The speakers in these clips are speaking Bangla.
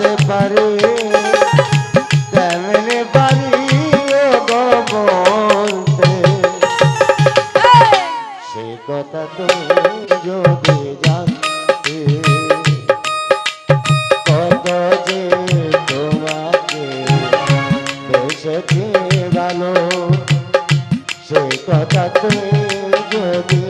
বাঁধতে পারে তেমনি পারি বলতে? সে কথা তুমি যদি জানতে, কত যে তোমাকে দেশে ভালো, সে কথা তুমি যদি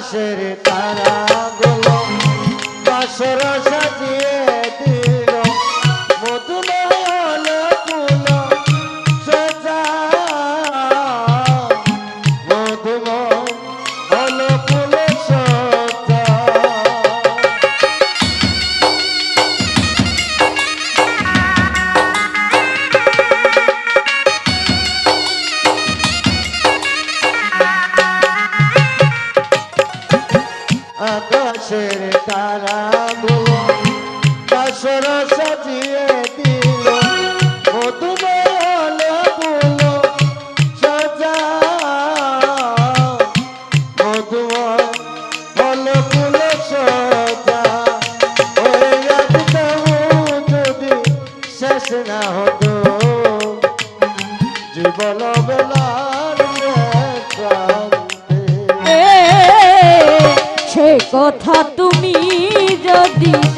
আকাশের তারা গুলো বাসরা তারা গুলো কাসর সাজিয়ে দিল মধুমলগুলো সাজা মধুমলগুলো সাজা। ওই রাখতাম যদি শেষ কথা